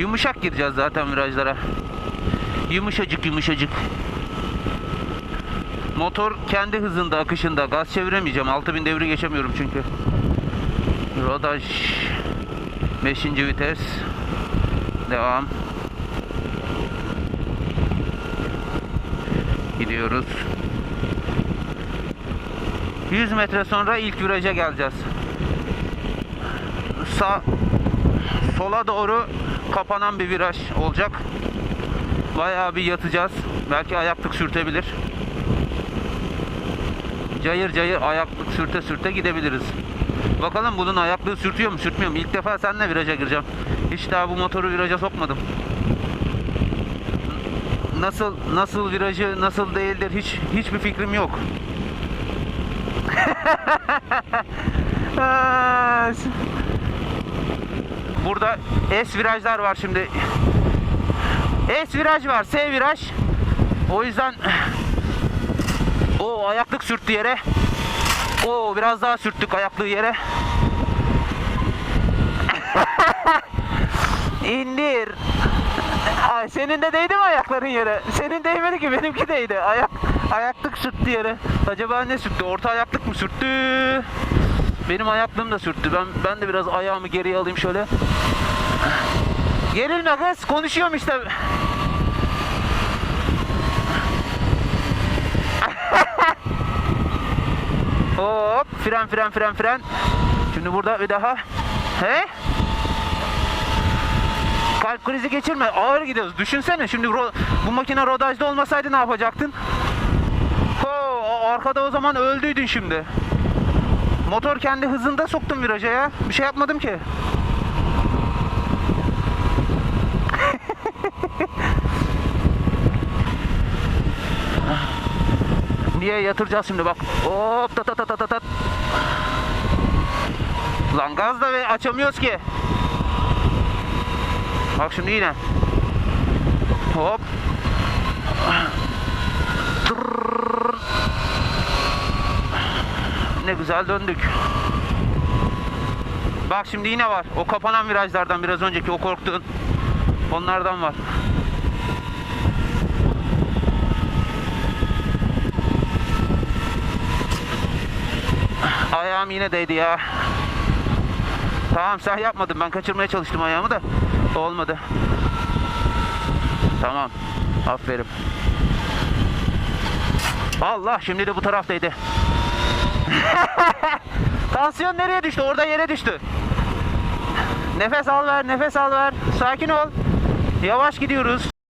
Yumuşak gireceğiz zaten virajlara. Yumuşacık yumuşacık. Motor kendi hızında, akışında. Gaz çeviremeyeceğim. 6000 devri geçemiyorum çünkü. Rodaj 5. vites. Devam. Gidiyoruz. 100 metre sonra ilk viraja geleceğiz. Sağ sola doğru kapanan bir viraj olacak. Bayağı bir yatacağız. Belki ayaklık sürtebilir. Cayır cayır ayaklık sürte sürte gidebiliriz. Bakalım bunun ayaklığı sürtüyor mu sürtmüyor mu? İlk defa seninle viraja gireceğim. Hiç daha bu motoru viraja sokmadım. Nasıl nasıl virajı nasıl değildir hiç hiçbir fikrim yok. Burada S virajlar var şimdi. S viraj var, S viraj. O yüzden o ayaklık sürttü yere. O biraz daha sürttük ayaklığı yere. İndir. Ay, senin de değdi mi ayakların yere? Senin değmedi ki benimki değdi. Ayak ayaklık sürttü yere. Acaba ne sürttü? Orta ayaklık mı sürttü? Benim ayaklığım da sürttü. Ben ben de biraz ayağımı geriye alayım şöyle. Gerilme kız. Konuşuyorum işte. Hop. Fren fren fren fren. Şimdi burada bir daha. He? Kalp krizi geçirme. Ağır gidiyoruz. Düşünsene şimdi bu makine rodajda olmasaydı ne yapacaktın? Ho, arkada o zaman öldüydün şimdi. Motor kendi hızında soktum viraja ya. Bir şey yapmadım ki. Niye yatıracağız şimdi bak. Hop tat tat tat tat. Lan gaz da ve açamıyoruz ki. Bak şimdi yine. Hop. Ne güzel döndük. Bak şimdi yine var. O kapanan virajlardan biraz önceki o korktuğun. Onlardan var. Ayağım yine değdi ya. Tamam sen yapmadın. Ben kaçırmaya çalıştım ayağımı da. Olmadı. Tamam. Aferin. Allah şimdi de bu taraftaydı. Tansiyon nereye düştü? Orada yere düştü. Nefes al ver, nefes al ver. Sakin ol. Yavaş gidiyoruz.